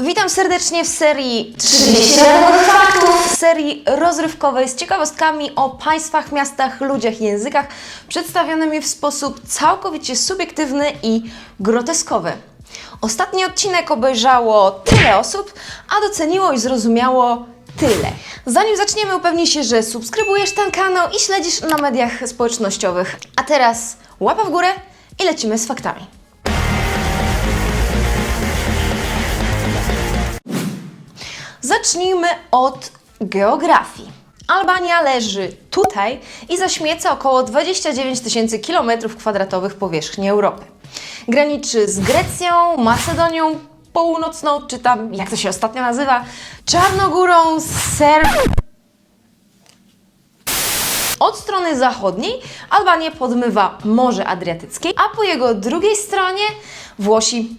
Witam serdecznie w serii 37 faktów, serii rozrywkowej z ciekawostkami o państwach, miastach, ludziach i językach, przedstawionymi w sposób całkowicie subiektywny i groteskowy. Ostatni odcinek obejrzało tyle osób, a doceniło i zrozumiało tyle. Zanim zaczniemy, upewnij się, że subskrybujesz ten kanał i śledzisz na mediach społecznościowych. A teraz łapa w górę i lecimy z faktami. Zacznijmy od geografii. Albania leży tutaj i zaśmieca około 29 tysięcy kilometrów kwadratowych powierzchni Europy. Graniczy z Grecją, Macedonią Północną, czy tam, jak to się ostatnio nazywa, Czarnogórą, Serb... Od strony zachodniej Albanię podmywa Morze Adriatyckie, a po jego drugiej stronie Włosi,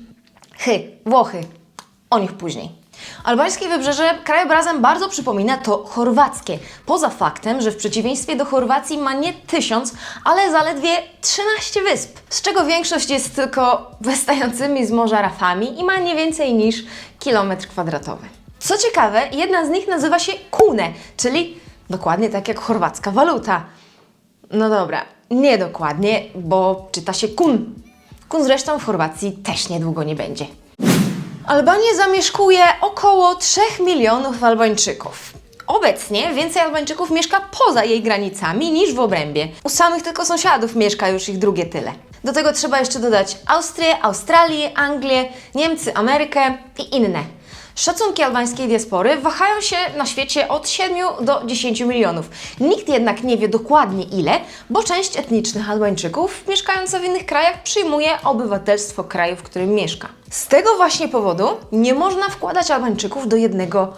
Chy, Włochy. O nich później. Albańskie wybrzeże krajobrazem bardzo przypomina to chorwackie. Poza faktem, że w przeciwieństwie do Chorwacji ma nie tysiąc, ale zaledwie 13 wysp, z czego większość jest tylko wystającymi z morza rafami i ma nie więcej niż kilometr kwadratowy. Co ciekawe, jedna z nich nazywa się Kune, czyli dokładnie tak jak chorwacka waluta. No dobra, nie dokładnie, bo czyta się kun. Kun zresztą w Chorwacji też niedługo nie będzie. Albanię zamieszkuje około 3 milionów Albańczyków. Obecnie więcej Albańczyków mieszka poza jej granicami niż w obrębie. U samych tylko sąsiadów mieszka już ich drugie tyle. Do tego trzeba jeszcze dodać Austrię, Australię, Anglię, Niemcy, Amerykę i inne. Szacunki albańskiej diaspory wahają się na świecie od 7 do 10 milionów. Nikt jednak nie wie dokładnie ile, bo część etnicznych Albańczyków mieszkająca w innych krajach przyjmuje obywatelstwo kraju, w którym mieszka. Z tego właśnie powodu nie można wkładać Albańczyków do jednego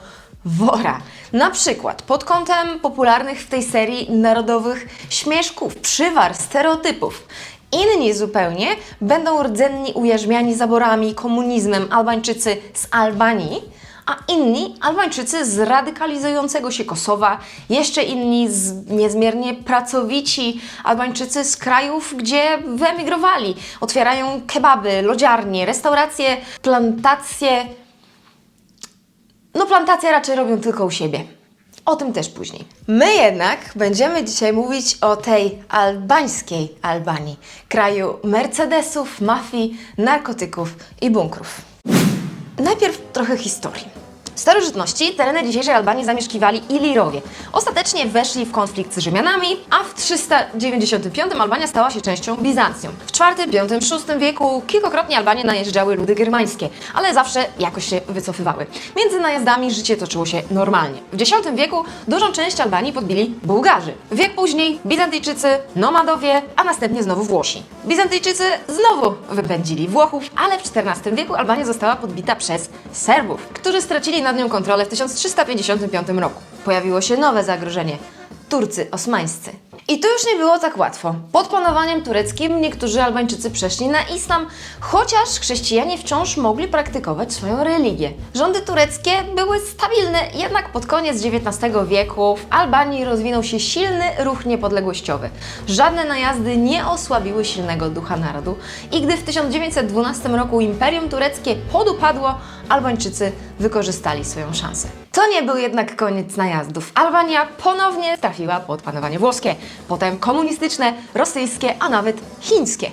wora. Na przykład pod kątem popularnych w tej serii narodowych śmieszków, przywar, stereotypów. Inni zupełnie będą rdzenni ujarzmiani zaborami, komunizmem Albańczycy z Albanii, a inni Albańczycy z radykalizującego się Kosowa, jeszcze inni z niezmiernie pracowici Albańczycy z krajów, gdzie wyemigrowali. Otwierają kebaby, lodziarnie, restauracje, plantacje. No plantacje raczej robią tylko u siebie. O tym też później. My jednak będziemy dzisiaj mówić o tej albańskiej Albanii, kraju Mercedesów, mafii, narkotyków i bunkrów. Najpierw trochę historii. W starożytności tereny dzisiejszej Albanii zamieszkiwali Ilirowie. Ostatecznie weszli w konflikt z Rzymianami, a w 395 Albania stała się częścią Bizancjum. W IV, V, VI wieku kilkokrotnie Albanię najeżdżały ludy germańskie, ale zawsze jakoś się wycofywały. Między najazdami życie toczyło się normalnie. W X wieku dużą część Albanii podbili Bułgarzy. Wiek później Bizantyjczycy, nomadowie, a następnie znowu Włosi. Bizantyjczycy znowu wypędzili Włochów, ale w XIV wieku Albania została podbita przez Serbów, którzy stracili nad nią kontrolę w 1355 roku. Pojawiło się nowe zagrożenie Turcy osmańscy. I tu już nie było tak łatwo. Pod panowaniem tureckim niektórzy Albańczycy przeszli na islam, chociaż chrześcijanie wciąż mogli praktykować swoją religię. Rządy tureckie były stabilne, jednak pod koniec XIX wieku w Albanii rozwinął się silny ruch niepodległościowy. Żadne najazdy nie osłabiły silnego ducha narodu i gdy w 1912 roku Imperium Tureckie podupadło, Albańczycy wykorzystali swoją szansę. To nie był jednak koniec najazdów. Albania ponownie trafiła pod panowanie włoskie, potem komunistyczne, rosyjskie, a nawet chińskie.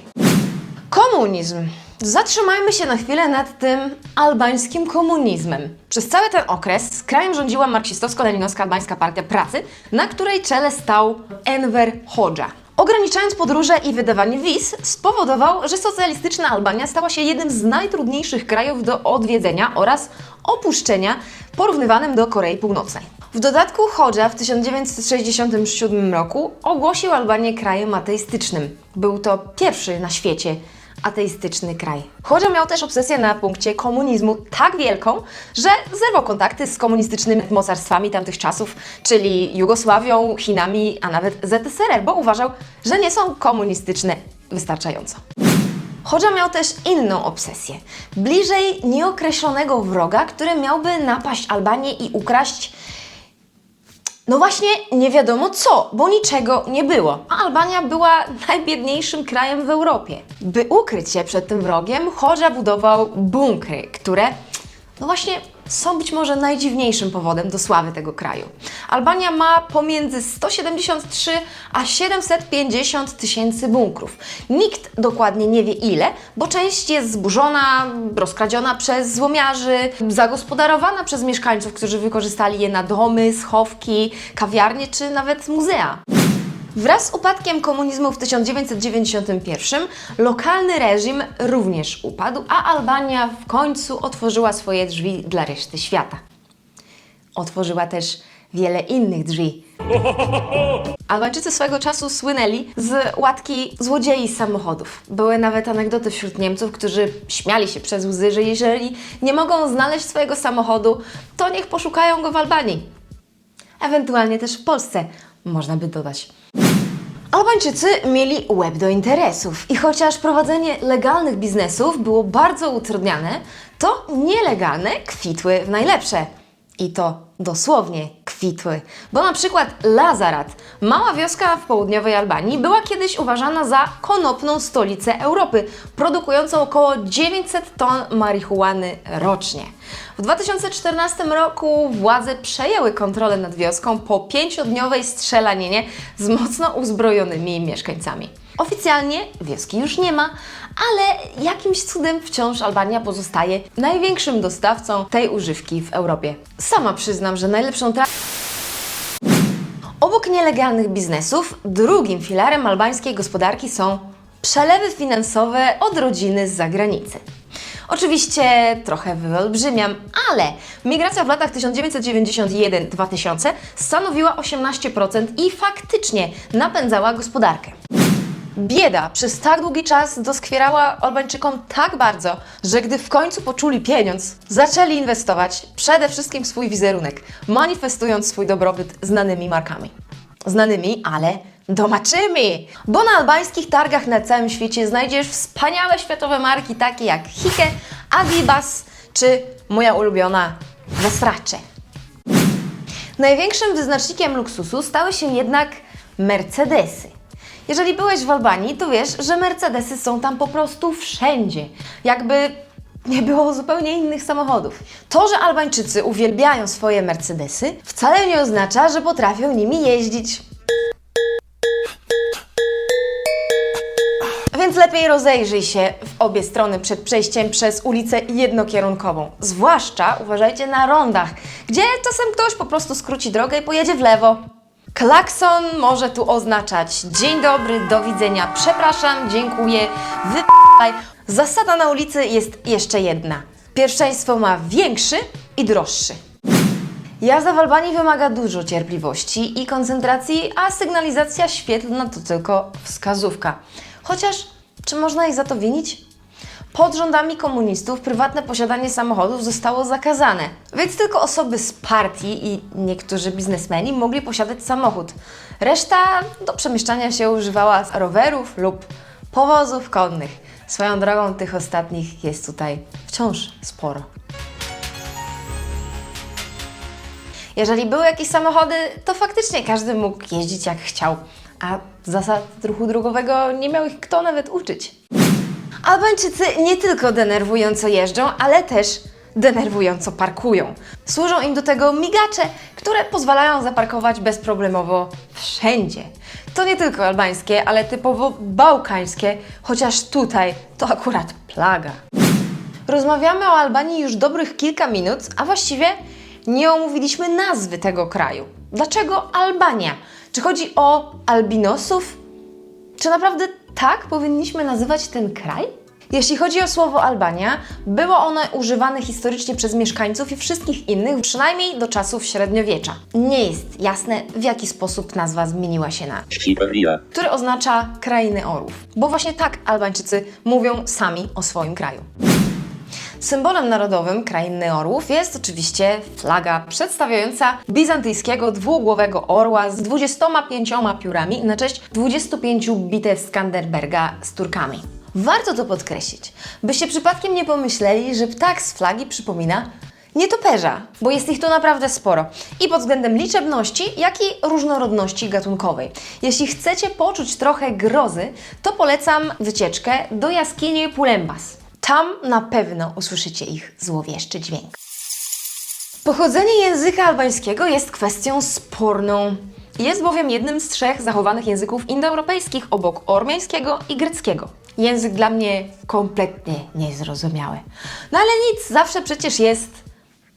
Komunizm. Zatrzymajmy się na chwilę nad tym albańskim komunizmem. Przez cały ten okres krajem rządziła marksistowsko-leninowska albańska partia pracy, na której czele stał Enver Hoxha. Ograniczając podróże i wydawanie wiz, spowodował, że socjalistyczna Albania stała się jednym z najtrudniejszych krajów do odwiedzenia oraz opuszczenia porównywanym do Korei Północnej. W dodatku Hoxha w 1967 roku ogłosił Albanię krajem ateistycznym. Był to pierwszy na świecie ateistyczny kraj. Hoxha miał też obsesję na punkcie komunizmu tak wielką, że zerwał kontakty z komunistycznymi mocarstwami tamtych czasów, czyli Jugosławią, Chinami, a nawet ZSRR, bo uważał, że nie są komunistyczne wystarczająco. Hoxha miał też inną obsesję. Bliżej nieokreślonego wroga, który miałby napaść Albanię i ukraść no właśnie, nie wiadomo co, bo niczego nie było. A Albania była najbiedniejszym krajem w Europie. By ukryć się przed tym wrogiem, Hoxha budował bunkry, które No właśnie, są być może najdziwniejszym powodem do sławy tego kraju. Albania ma pomiędzy 173 a 750 tysięcy bunkrów. Nikt dokładnie nie wie ile, bo część jest zburzona, rozkradziona przez złomiarzy, zagospodarowana przez mieszkańców, którzy wykorzystali je na domy, schowki, kawiarnie czy nawet muzea. Wraz z upadkiem komunizmu w 1991 lokalny reżim również upadł, a Albania w końcu otworzyła swoje drzwi dla reszty świata. Otworzyła też wiele innych drzwi. Albańczycy swego czasu słynęli z łatki złodziei samochodów. Były nawet anegdoty wśród Niemców, którzy śmiali się przez łzy, że jeżeli nie mogą znaleźć swojego samochodu, to niech poszukają go w Albanii. Ewentualnie też w Polsce, można by dodać. Albańczycy mieli łeb do interesów i chociaż prowadzenie legalnych biznesów było bardzo utrudniane, to nielegalne kwitły w najlepsze. I to dosłownie kwitły. Bo na przykład Lazarat, mała wioska w południowej Albanii, była kiedyś uważana za konopną stolicę Europy, produkującą około 900 ton marihuany rocznie. W 2014 roku władze przejęły kontrolę nad wioską po pięciodniowej strzelaninie z mocno uzbrojonymi mieszkańcami. Oficjalnie wioski już nie ma, ale jakimś cudem wciąż Albania pozostaje największym dostawcą tej używki w Europie. Sama przyznam, że najlepszą tra- Obok nielegalnych biznesów, drugim filarem albańskiej gospodarki są przelewy finansowe od rodziny z zagranicy. Oczywiście trochę wyolbrzymiam, ale migracja w latach 1991-2000 stanowiła 18% i faktycznie napędzała gospodarkę. Bieda przez tak długi czas doskwierała Albańczykom tak bardzo, że gdy w końcu poczuli pieniądz, zaczęli inwestować przede wszystkim w swój wizerunek, manifestując swój dobrobyt znanymi markami. Znanymi, ale domaczymi! Bo na albańskich targach na całym świecie znajdziesz wspaniałe światowe marki takie jak Hike, Adibas czy moja ulubiona Versace. Największym wyznacznikiem luksusu stały się jednak Mercedesy. Jeżeli byłeś w Albanii, to wiesz, że Mercedesy są tam po prostu wszędzie. Jakby nie było zupełnie innych samochodów. To, że Albańczycy uwielbiają swoje Mercedesy, wcale nie oznacza, że potrafią nimi jeździć. Więc lepiej rozejrzyj się w obie strony przed przejściem przez ulicę jednokierunkową. Zwłaszcza uważajcie na rondach, gdzie czasem ktoś po prostu skróci drogę i pojedzie w lewo. Klakson może tu oznaczać dzień dobry, do widzenia, przepraszam, dziękuję, wypaj. Zasada na ulicy jest jeszcze jedna. Pierwszeństwo ma większy i droższy. Jazda w Albanii wymaga dużo cierpliwości i koncentracji, a sygnalizacja świetlna to tylko wskazówka. Chociaż, czy można ich za to winić? Pod rządami komunistów prywatne posiadanie samochodów zostało zakazane, więc tylko osoby z partii i niektórzy biznesmeni mogli posiadać samochód. Reszta do przemieszczania się używała rowerów lub powozów konnych. Swoją drogą tych ostatnich jest tutaj wciąż sporo. Jeżeli były jakieś samochody, to faktycznie każdy mógł jeździć jak chciał, a zasad ruchu drogowego nie miał ich kto nawet uczyć. Albańczycy nie tylko denerwująco jeżdżą, ale też denerwująco parkują. Służą im do tego migacze, które pozwalają zaparkować bezproblemowo wszędzie. To nie tylko albańskie, ale typowo bałkańskie, chociaż tutaj to akurat plaga. Rozmawiamy o Albanii już dobrych kilka minut, a właściwie nie omówiliśmy nazwy tego kraju. Dlaczego Albania? Czy chodzi o albinosów? Czy naprawdę tak powinniśmy nazywać ten kraj? Jeśli chodzi o słowo Albania, było ono używane historycznie przez mieszkańców i wszystkich innych, przynajmniej do czasów średniowiecza. Nie jest jasne, w jaki sposób nazwa zmieniła się na Siberia. który oznacza krainy orłów. Bo właśnie tak Albańczycy mówią sami o swoim kraju. Symbolem narodowym krainy orłów jest oczywiście flaga przedstawiająca bizantyjskiego dwugłowego orła z 25 piórami na cześć 25 bitew Skanderberga z Turkami. Warto to podkreślić, byście przypadkiem nie pomyśleli, że ptak z flagi przypomina nietoperza, bo jest ich tu naprawdę sporo. I pod względem liczebności, jak i różnorodności gatunkowej. Jeśli chcecie poczuć trochę grozy, to polecam wycieczkę do jaskini Pulembas. Tam na pewno usłyszycie ich złowieszczy dźwięk. Pochodzenie języka albańskiego jest kwestią sporną. Jest bowiem jednym z trzech zachowanych języków indoeuropejskich obok ormiańskiego i greckiego. Język dla mnie kompletnie niezrozumiały. No ale nic, zawsze przecież jest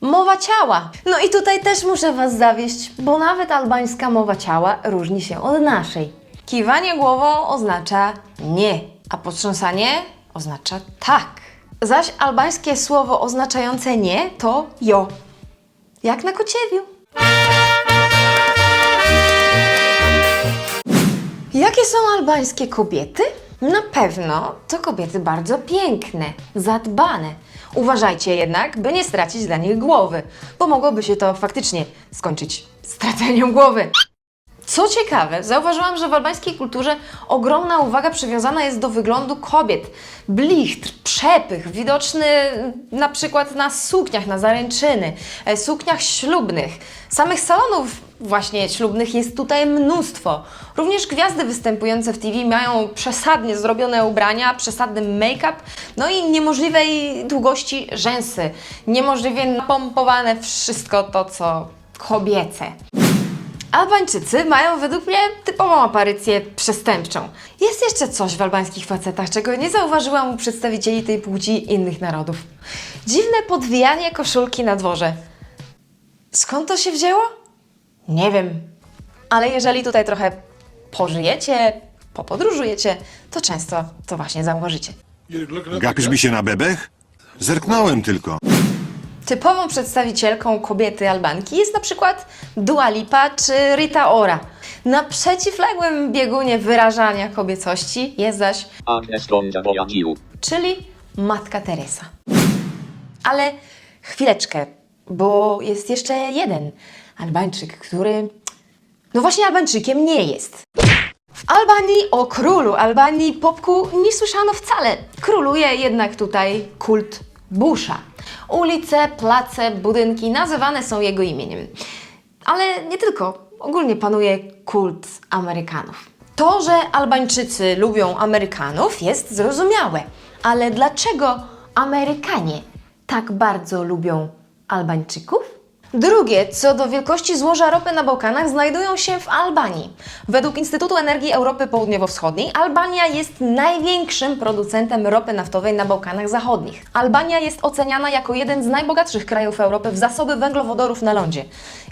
mowa ciała. No i tutaj też muszę Was zawieść, bo nawet albańska mowa ciała różni się od naszej. Kiwanie głową oznacza nie, a potrząsanie oznacza tak. Zaś albańskie słowo oznaczające nie to jo. Jak na kociewiu. Jakie są albańskie kobiety? Na pewno to kobiety bardzo piękne, zadbane. Uważajcie jednak, by nie stracić dla nich głowy, bo mogłoby się to faktycznie skończyć straceniem głowy. Co ciekawe, zauważyłam, że w albańskiej kulturze ogromna uwaga przywiązana jest do wyglądu kobiet. Blichtr, przepych, widoczny na przykład na sukniach na zaręczyny, e, sukniach ślubnych. Samych salonów właśnie ślubnych jest tutaj mnóstwo. Również gwiazdy występujące w TV mają przesadnie zrobione ubrania, przesadny make-up, no i niemożliwej długości rzęsy. Niemożliwie napompowane wszystko to, co kobiece. Albańczycy mają według mnie typową aparycję przestępczą. Jest jeszcze coś w albańskich facetach, czego nie zauważyłam u przedstawicieli tej płci innych narodów. Dziwne podwijanie koszulki na dworze. Skąd to się wzięło? Nie wiem. Ale jeżeli tutaj trochę pożyjecie, popodróżujecie, to często to właśnie zauważycie. Gapisz mi się na bebech? Zerknąłem tylko. Typową przedstawicielką kobiety Albanki jest na przykład Dua Lipa czy Rita Ora. Na przeciwległym biegunie wyrażania kobiecości jest zaś, czyli Matka Teresa. Ale chwileczkę, bo jest jeszcze jeden Albańczyk, który no właśnie Albańczykiem nie jest. W Albanii o królu Albanii Popku nie słyszano wcale. Króluje jednak tutaj kult Busha. Ulice, place, budynki nazywane są jego imieniem. Ale nie tylko. Ogólnie panuje kult Amerykanów. To, że Albańczycy lubią Amerykanów jest zrozumiałe. Ale dlaczego Amerykanie tak bardzo lubią Albańczyków? Drugie, co do wielkości złoża ropy na Bałkanach, znajdują się w Albanii. Według Instytutu Energii Europy Południowo-Wschodniej Albania jest największym producentem ropy naftowej na Bałkanach Zachodnich. Albania jest oceniana jako jeden z najbogatszych krajów Europy w zasoby węglowodorów na lądzie.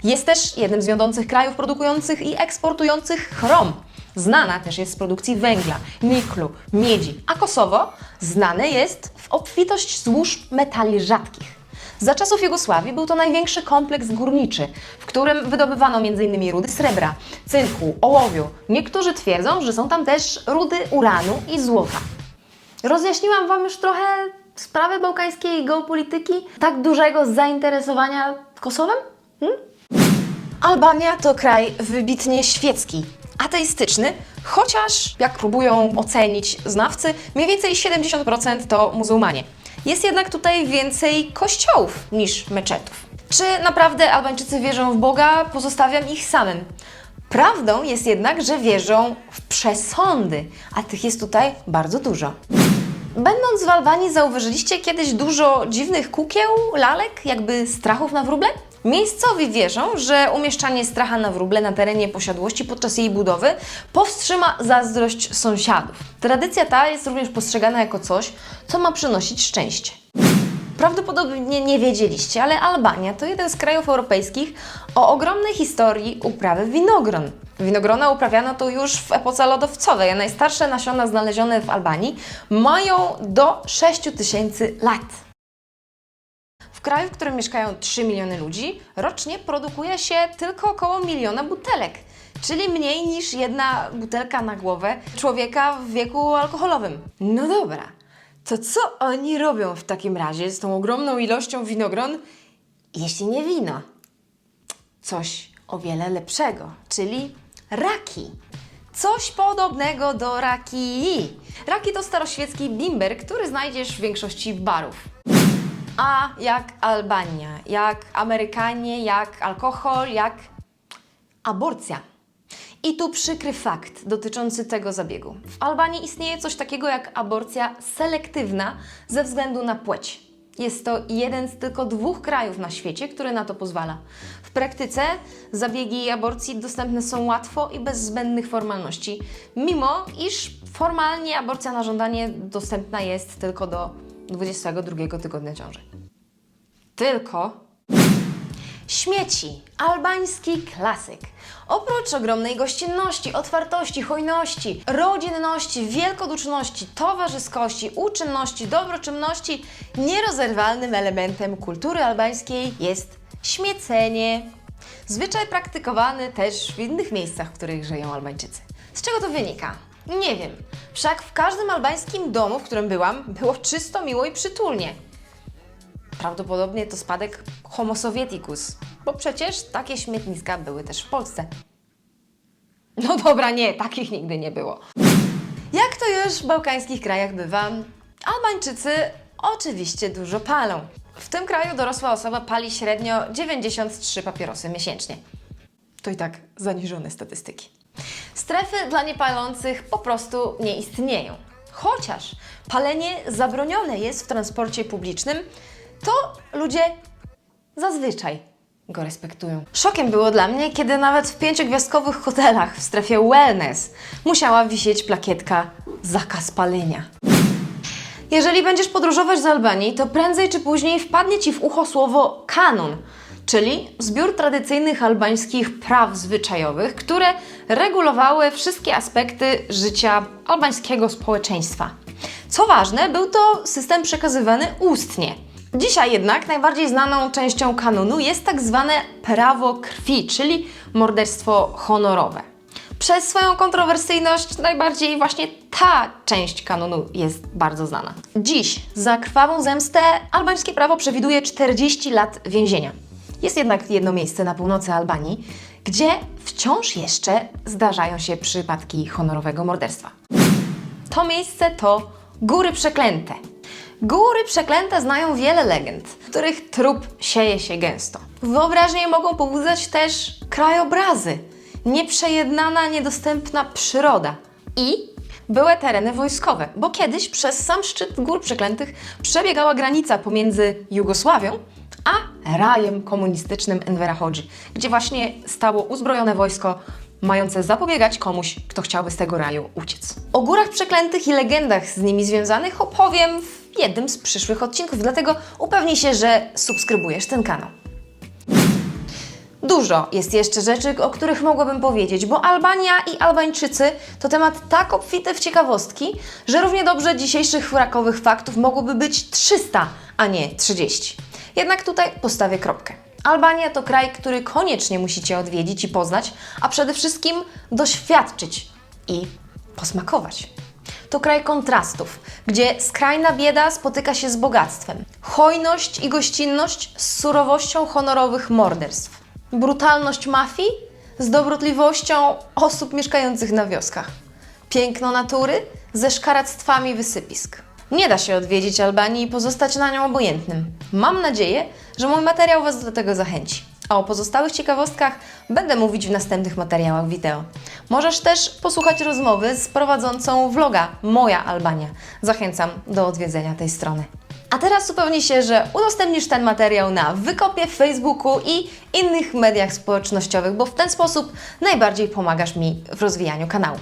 Jest też jednym z wiodących krajów produkujących i eksportujących chrom. Znana też jest z produkcji węgla, niklu, miedzi, a Kosowo znane jest w obfitość złóż metali rzadkich. Za czasów Jugosławii był to największy kompleks górniczy, w którym wydobywano m.in. rudy srebra, cynku, ołowiu. Niektórzy twierdzą, że są tam też rudy uranu i złota. Rozjaśniłam Wam już trochę sprawę bałkańskiej geopolityki, tak dużego zainteresowania Kosowem? Hmm? Albania to kraj wybitnie świecki, ateistyczny, chociaż, jak próbują ocenić znawcy, mniej więcej 70% to muzułmanie. Jest jednak tutaj więcej kościołów niż meczetów. Czy naprawdę Albańczycy wierzą w Boga, pozostawiam ich samym. Prawdą jest jednak, że wierzą w przesądy, a tych jest tutaj bardzo dużo. Będąc w Albanii, zauważyliście kiedyś dużo dziwnych kukieł, lalek, jakby strachów na wróble? Miejscowi wierzą, że umieszczanie stracha na wróble na terenie posiadłości podczas jej budowy powstrzyma zazdrość sąsiadów. Tradycja ta jest również postrzegana jako coś, co ma przynosić szczęście. Prawdopodobnie nie wiedzieliście, ale Albania to jeden z krajów europejskich o ogromnej historii uprawy winogron. Winogrona uprawiano tu już w epoce lodowcowej, a najstarsze nasiona znalezione w Albanii mają do 6000 lat. Kraju, w którym mieszkają 3 miliony ludzi, rocznie produkuje się tylko około miliona butelek, czyli mniej niż jedna butelka na głowę człowieka w wieku alkoholowym. No dobra, to co oni robią w takim razie z tą ogromną ilością winogron, jeśli nie wino? Coś o wiele lepszego, czyli raki. Coś podobnego do raki. Raki to staroświecki bimber, który znajdziesz w większości barów. A jak Albania, jak Amerykanie, jak alkohol, jak aborcja. I tu przykry fakt dotyczący tego zabiegu. W Albanii istnieje coś takiego jak aborcja selektywna ze względu na płeć. Jest to jeden z tylko dwóch krajów na świecie, który na to pozwala. W praktyce zabiegi aborcji dostępne są łatwo i bez zbędnych formalności, mimo iż formalnie aborcja na żądanie dostępna jest tylko do 22 tygodnia ciąży. Tylko Śmieci. Albański klasyk. Oprócz ogromnej gościnności, otwartości, hojności, rodzinności, wielkoduszności, towarzyskości, uczynności, dobroczynności, nierozerwalnym elementem kultury albańskiej jest śmiecenie. Zwyczaj praktykowany też w innych miejscach, w których żyją Albańczycy. Z czego to wynika? Nie wiem. Wszak w każdym albańskim domu, w którym byłam, było czysto, miło i przytulnie. Prawdopodobnie to spadek Homo sovieticus, bo przecież takie śmietniska były też w Polsce. No dobra, nie, takich nigdy nie było. Jak to już w bałkańskich krajach bywa, Albańczycy oczywiście dużo palą. W tym kraju dorosła osoba pali średnio 93 papierosy miesięcznie. To i tak zaniżone statystyki. Strefy dla niepalących po prostu nie istnieją. Chociaż palenie zabronione jest w transporcie publicznym, to ludzie zazwyczaj go respektują. Szokiem było dla mnie, kiedy nawet w pięciogwiazdkowych hotelach w strefie wellness musiała wisieć plakietka zakaz palenia. Jeżeli będziesz podróżować z Albanii, to prędzej czy później wpadnie Ci w ucho słowo kanon, czyli zbiór tradycyjnych albańskich praw zwyczajowych, które regulowały wszystkie aspekty życia albańskiego społeczeństwa. Co ważne, był to system przekazywany ustnie. Dzisiaj jednak najbardziej znaną częścią kanonu jest tak zwane prawo krwi, czyli morderstwo honorowe. Przez swoją kontrowersyjność najbardziej właśnie ta część kanonu jest bardzo znana. Dziś za krwawą zemstę albańskie prawo przewiduje 40 lat więzienia. Jest jednak jedno miejsce na północy Albanii, gdzie wciąż jeszcze zdarzają się przypadki honorowego morderstwa. To miejsce to Góry Przeklęte. Góry Przeklęte znają wiele legend, w których trup sieje się gęsto. Wyobraźnię mogą pobudzać też krajobrazy, nieprzejednana, niedostępna przyroda i były tereny wojskowe, bo kiedyś przez sam szczyt Gór Przeklętych przebiegała granica pomiędzy Jugosławią a rajem komunistycznym Envera Hodży, gdzie właśnie stało uzbrojone wojsko mające zapobiegać komuś, kto chciałby z tego raju uciec. O górach przeklętych i legendach z nimi związanych opowiem w jednym z przyszłych odcinków, dlatego upewnij się, że subskrybujesz ten kanał. Dużo jest jeszcze rzeczy, o których mogłabym powiedzieć, bo Albania i Albańczycy to temat tak obfity w ciekawostki, że równie dobrze dzisiejszych frakowych faktów mogłoby być 300, a nie 30. Jednak tutaj postawię kropkę. Albania to kraj, który koniecznie musicie odwiedzić i poznać, a przede wszystkim doświadczyć i posmakować. To kraj kontrastów, gdzie skrajna bieda spotyka się z bogactwem, hojność i gościnność z surowością honorowych morderstw, brutalność mafii z dobrotliwością osób mieszkających na wioskach, piękno natury ze szkaractwami wysypisk. Nie da się odwiedzić Albanii i pozostać na nią obojętnym. Mam nadzieję, że mój materiał Was do tego zachęci. A o pozostałych ciekawostkach będę mówić w następnych materiałach wideo. Możesz też posłuchać rozmowy z prowadzącą vloga Moja Albania. Zachęcam do odwiedzenia tej strony. A teraz upewnij się, że udostępnisz ten materiał na Wykopie Facebooku i innych mediach społecznościowych, bo w ten sposób najbardziej pomagasz mi w rozwijaniu kanału.